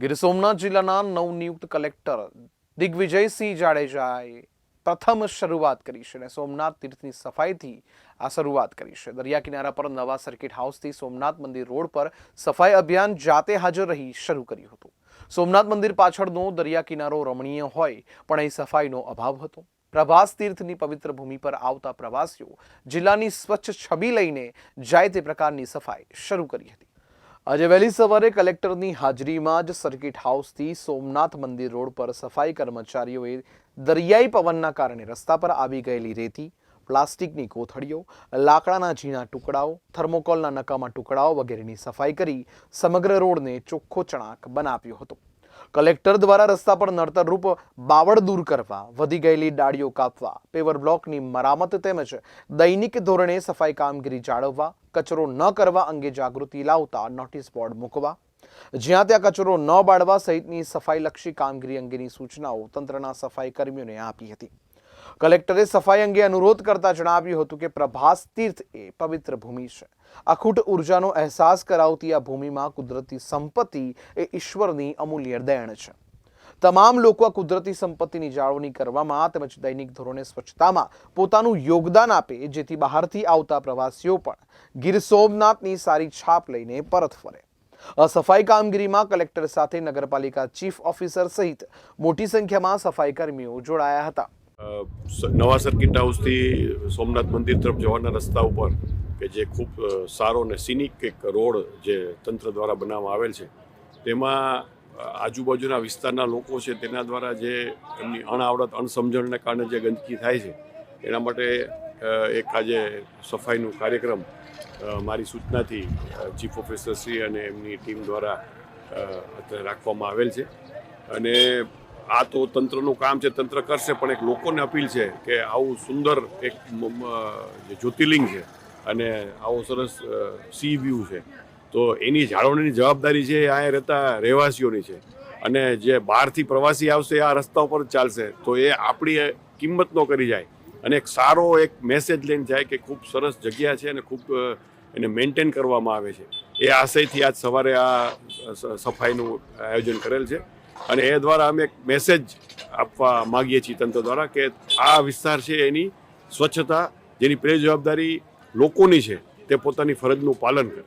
ગીર સોમનાથ જિલ્લાના નવનિયુક્ત કલેક્ટર દિગ્વિજયસિંહ જાડેજાએ પ્રથમ શરૂઆત કરી છે અને સોમનાથ તીર્થની સફાઈથી આ શરૂઆત કરી છે. દરિયા કિનારા પર નવા સર્કિટ હાઉસથી સોમનાથ મંદિર રોડ પર સફાઈ અભિયાન જાતે હાજર રહી શરૂ કર્યું હતું. સોમનાથ મંદિર પાછળનો દરિયા કિનારો રમણીય હોય, પણ અહીં સફાઈનો અભાવ હતો. પ્રભાસ તીર્થની પવિત્ર ભૂમિ પર આવતા પ્રવાસીઓ જિલ્લાની સ્વચ્છ છબી લઈને જાય તે પ્રકારની સફાઈ શરૂ કરી હતી. આજે વહેલી સવારે કલેક્ટરની હાજરીમાં જ સર્કિટ હાઉસથી સોમનાથ મંદિર રોડ પર સફાઈ કર્મચારીઓએ દરિયાઈ પવનના કારણે રસ્તા પર આવી ગયેલી રેતી, પ્લાસ્ટિકની કોથળીઓ, લાકડાના ઝીણા ટુકડાઓ, થર્મોકોલના નકામા ટુકડાઓ વગેરેની સફાઈ કરી સમગ્ર રોડને ચોખ્ખો ચણાક બનાવ્યો હતો. કલેક્ટર દ્વારા રસ્તા પર નડતરરૂપ બાવળ દૂર કરવા, વધી ગયેલી ડાળીઓ કાપવા, પેવર બ્લોકની મરામત તેમજ દૈનિક ધોરણે સફાઈ કામગીરી જાળવવા, કચરો ન કરવા અંગે જાગૃતિ લાવતા નોટિસ બોર્ડ મૂકવા, જ્યાં ત્યાં કચરો ન બાળવા સહિતની સફાઈલક્ષી કામગીરી અંગેની સૂચનાઓ તંત્રના સફાઈ કર્મીઓને આપી હતી. કલેક્ટરે સફાઈ અંગે અનુરોધ કરતા જણાવ્યું હતું કે પ્રભાસ તીર્થ એ પવિત્ર ભૂમિ છે. અખૂટ ઉર્જાનો અહેસાસ કરાવતી આ ભૂમિમાં કુદરતી સંપત્તિ એ ઈશ્વરની અમૂલ્ય દેણ છે. તમામ લોકો કુદરતી સંપત્તિની જાળવણી કરવામાં તેમજ દૈનિક ધોરણે સ્વચ્છતામાં પોતાનું યોગદાન આપે, જેથી બહારથી આવતા પ્રવાસીઓ પણ ગીર સોમનાથની સારી છાપ લઈને પરત ફરે. સફાઈ કામગીરીમાં કલેક્ટર સાથે નગરપાલિકા ચીફ ઓફિસર સહિત મોટી સંખ્યામાં સફાઈ કર્મીઓ જોડાયા હતા. નવા સર્કિટ હાઉસથી સોમનાથ મંદિર તરફ જવાના રસ્તા ઉપર, કે જે ખૂબ સારો અને સિનિક એક રોડ જે તંત્ર દ્વારા બનાવવામાં આવેલ છે, તેમાં આજુબાજુના વિસ્તારના લોકો છે તેના દ્વારા જે એમની અણઆવડત અણસમજણને કારણે જે ગંદકી થાય છે, એના માટે એક આજે સફાઈનું કાર્યક્રમ મારી સૂચનાથી ચીફ ઓફિસર શ્રી અને એમની ટીમ દ્વારા રાખવામાં આવેલ છે. અને આ તો તંત્રનું કામ છે, તંત્ર કરશે, પણ એક લોકોને અપીલ છે કે આવું સુંદર એક જ્યોતિર્લિંગ છે અને આવો સરસ સી વ્યૂ છે. તો એની જાળવણીની જવાબદારી છે અહીંયા રહેતા રહેવાસીઓની છે. અને જે બહારથી પ્રવાસી આવશે, આ રસ્તા ઉપર ચાલશે, તો એ આપણી કિંમત ન કરી જાય. અને એક સારો એક મેસેજ લઈને જાય કે ખૂબ સરસ જગ્યા છે અને ખૂબ એને મેન્ટેન કરવામાં આવે છે. એ આશયથી આજ સવારે આ સફાઈનું આયોજન કરેલ છે. અને એ દ્વારા અમે એક મેસેજ આપવા માગીએ છીએ તંત્ર દ્વારા કે આ વિસ્તાર છે એની સ્વચ્છતા, જેની પ્રે જવાબદારી લોકોની છે, તે પોતાની ફરજનું પાલન કરે.